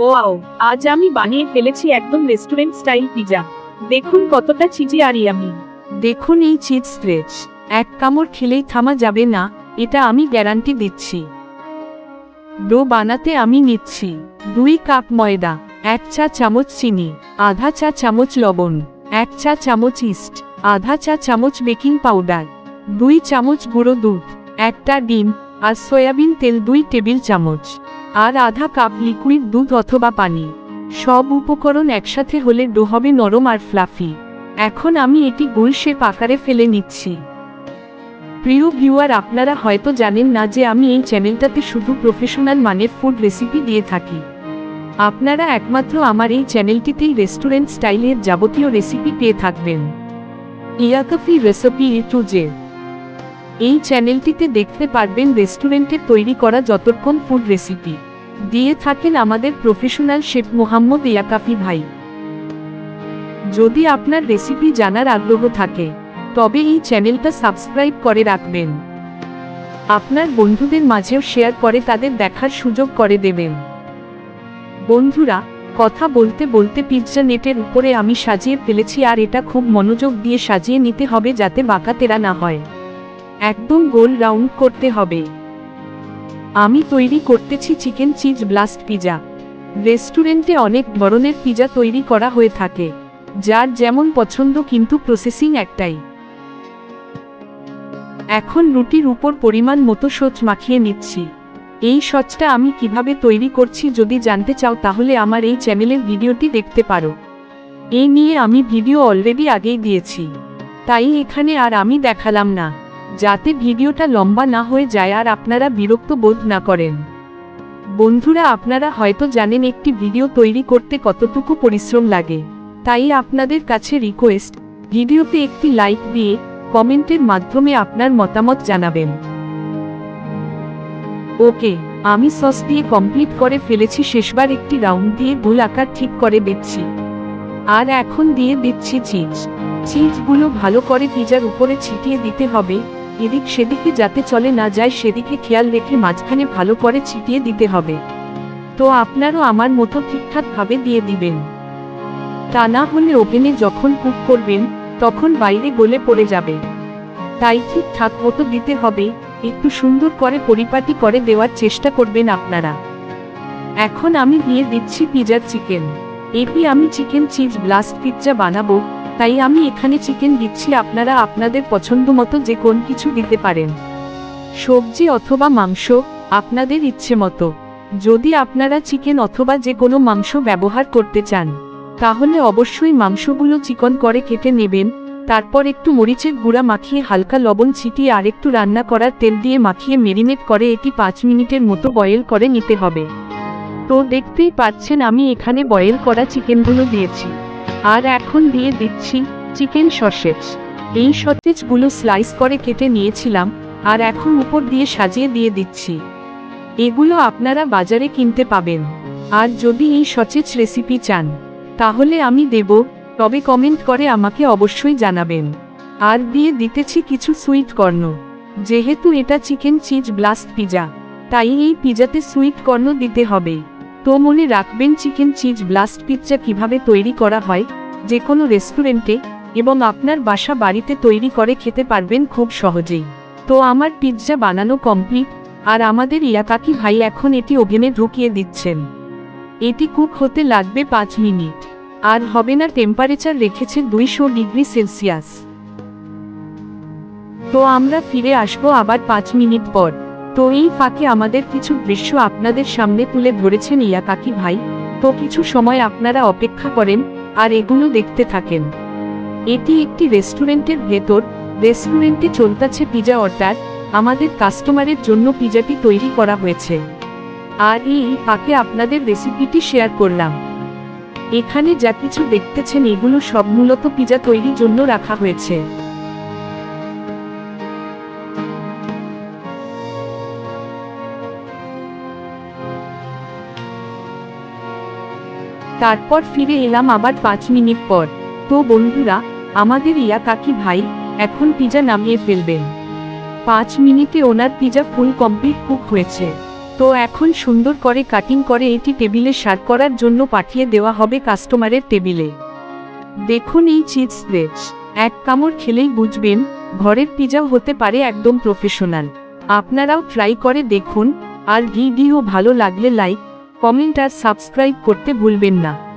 Wow, আজ আমি বানিয়ে ফেলেছি একদম রেস্টুরেন্ট স্টাইল পিজা। দেখুন কতটা চিজি আর ইয়ামি। দেখুন এই চিজ স্ট্রেচ। এক কামড় খেলেই থামা যাবে না, এটা আমি গ্যারান্টি দিচ্ছি। ডো বানাতে আমি নিচ্ছি। দুই কাপ ময়দা, এক চা চামচ চিনি, আধা চা চামচ লবণ, এক চা চামচ ইস্ট, আধা চা চামচ বেকিং পাউডার, দুই চামচ গুঁড়ো দুধ, একটা ডিম, আর সয়াবিন তেল দুই টেবিল চামচ। আর আধা কাপ লিকুইড দুধ অথবা পানি। সব উপকরণ একসাথে হলে ডো হবে নরম আর ফ্লাফি এখন আমি এটি গোল শেপ আকারে ফেলে নিচ্ছি। প্রিয় ভিউয়ার, আপনারা হয়তো জানেন না যে আমি এই চ্যানেলটাতে শুধু প্রফেশনাল মানের ফুড রেসিপি দিয়ে থাকি। আপনারা একমাত্র আমার এই চ্যানেলটিতেই রেস্টুরেন্ট স্টাইলের যাবতীয় রেসিপি পেয়ে থাকবেন। ইয়াকফি রেসিপি এ টু এই চ্যানেলটিতে দেখতে পারবেন রেস্টুরেন্টের তৈরি করা যতক্ষণ ফুড রেসিপি। দিয়ে থাকেন আমাদের প্রফেশনাল শেফ মোহাম্মদ ইয়াকাফি ভাই। যদি আপনার রেসিপি জানার আগ্রহ থাকে, তবে এই চ্যানেলটা সাবস্ক্রাইব করে রাখবেন। আপনার বন্ধুদের মাঝেও শেয়ার করে তাদের দেখার সুযোগ করে দেবেন। বন্ধুরা, কথা বলতে বলতে পিৎজা নেটের উপরে আমি সাজিয়ে ফেলেছি আর এটা খুব মনোযোগ দিয়ে সাজিয়ে নিতে হবে যাতে বাঁকাতেরা না হয়। একদম গোল রাউন্ড করতে হবে। আমি তৈরি করতেছি চিকেন চিজ ব্লাস্ট পিজা। রেস্টুরেন্টে অনেক ধরনের পিজা তৈরি করা হয়ে থাকে, যার যেমন পছন্দ কিন্তু প্রসেসিং একটাই। এখন রুটির উপর পরিমাণ মতো সোচ মাখিয়ে নিচ্ছি। এই সচটা আমি কীভাবে তৈরি করছি যদি জানতে চাও তাহলে আমার এই চ্যানেলের ভিডিওটি দেখতে পারো। এই নিয়ে আমি ভিডিও অলরেডি আগেই দিয়েছি। তাই এখানে আর আমি দেখালাম না। যাতে ভিডিওটা লম্বা না হয়ে যায় আর আপনারা বিরক্ত বোধ না করেন। বন্ধুরা, আপনারা হয়তো জানেন একটি ভিডিও তৈরি করতে কতটুকু পরিশ্রম লাগে। তাই আপনাদের কাছে রিকোয়েস্ট ভিডিওতে একটি লাইক দিয়ে কমেন্টের মাধ্যমে আপনার মতামত জানাবেন। ওকে আমি সস দিয়ে কমপ্লিট করে ফেলেছি, শেষবার একটি রাউন্ড দিয়ে গোল আকার ঠিক করে দিচ্ছি আর এখন দিয়ে দিচ্ছি চিজ চিজগুলো ভালো করে পিজার উপরে ছিটিয়ে দিতে হবে। এদিক সেদিকে যাতে চলে না যায় সেদিকে খেয়াল রেখে মাঝখানে ভালো করে ছিটিয়ে দিতে হবে। তো আপনারও আমার মতো ঠিকঠাকভাবে দিয়ে দিবেন। তা না হলে ওভেনে যখন কুক করবেন, তখন বাইরে গলে পড়ে যাবে। তাই ঠিকঠাক মতো দিতে হবে, একটু সুন্দর করে পরিপাটি করে দেওয়ার চেষ্টা করবেন আপনারা। এখন আমি দিয়ে দিচ্ছি পিজার চিকেন। এটি আমি চিকেন চিজ ব্লাস্ট পিৎজা বানাবো তাই আমি এখানে চিকেন দিচ্ছি, আপনারা আপনাদের পছন্দ মতো যে কোন কিছু দিতে পারেন। সবজি অথবা মাংস, আপনাদের ইচ্ছে মতো। যদি আপনারা চিকেন অথবা যে কোনো মাংস ব্যবহার করতে চান, তাহলে অবশ্যই মাংসগুলো চিকন করে কেটে নেবেন, তারপর একটু মরিচের গুঁড়া মাখিয়ে হালকা লবণ ছিটিয়ে আর একটু রান্না করার তেল দিয়ে মাখিয়ে মেরিনেট করে এটি পাঁচ মিনিটের মতো বয়েল করে নিতে হবে। তো দেখতেই পাচ্ছেন আমি এখানে বয়েল করা চিকেনগুলো দিয়েছি। আর এখন দিয়ে দিচ্ছি চিকেন সসেজ। এই সসেজগুলো স্লাইস করে কেটে নিয়েছিলাম, আর এখন উপর দিয়ে সাজিয়ে দিয়ে দিচ্ছি। এগুলো আপনারা বাজারে কিনতে পাবেন। আর যদি এই সচেজ রেসিপি চান, তাহলে আমি দেব, তবে কমেন্ট করে আমাকে অবশ্যই জানাবেন। আর দিয়ে দিতেছি কিছু সুইট কর্ন যেহেতু এটা চিকেন চিজ ব্লাস্ট পিজা তাই এই পিজাতে সুইট কর্ন দিতে হবে। তো মনে রাখবেন চিকেন চিজ ব্লাস্ট পিৎজা কীভাবে তৈরি করা হয়, যে কোনো রেস্টুরেন্টে, এবং আপনার বাসা বাড়িতে তৈরি করে খেতে পারবেন খুব সহজেই। তো আমার পিৎজা বানানো কমপ্লিট, আর আমাদের ইয়াকাকি ভাই এখন এটি ওভেনে ঢুকিয়ে দিচ্ছেন। এটি কুক হতে লাগবে পাঁচ মিনিট, আর হবে না টেম্পারেচার রেখেছে দুইশো ডিগ্রি সেলসিয়াস। তো আমরা ফিরে আসব আবার পাঁচ মিনিট পর। তো এই ফাঁকে আমাদের কিছু দৃশ্য আপনাদের সামনে তুলে ধরেছেন ইয়াকাকি ভাই। তো কিছু সময় আপনারা অপেক্ষা করেন, আর এগুলো দেখতে থাকেন। এটি একটি রেস্টুরেন্টের ভেতর। রেস্টুরেন্টে চলতেছে পিজা অর্ডার। আমাদের কাস্টমারের জন্য পিজাটি তৈরি করা হয়েছে। আর এই ফাঁকে আপনাদের রেসিপিটি শেয়ার করলাম। এখানে যা কিছু দেখতেছেন এগুলো সব মূলত পিজা তৈরির জন্য রাখা হয়েছে। তারপর ফিরে এলাম আবার পাঁচ মিনিট পর। তো বন্ধুরা, আমাদের ইয়া কাকি ভাই এখন পিজা নামিয়ে ফেলবেন। পাঁচ মিনিটে ওনার পিজা ফুল কমপ্লিট কুক হয়েছে। তো এখন সুন্দর করে কাটিং করে এটি টেবিলে সার করার জন্য পাঠিয়ে দেওয়া হবে কাস্টমারের টেবিলে। দেখুন এই চিজ স্প্রেড এক কামড় খেলেই বুঝবেন, ঘরের পিজাও হতে পারে একদম প্রফেশনাল। আপনারাও ট্রাই করে দেখুন, আর ভিডিও ভালো লাগলে লাইক কমেন্ট আর সাবস্ক্রাইব করতে ভুলবেন না।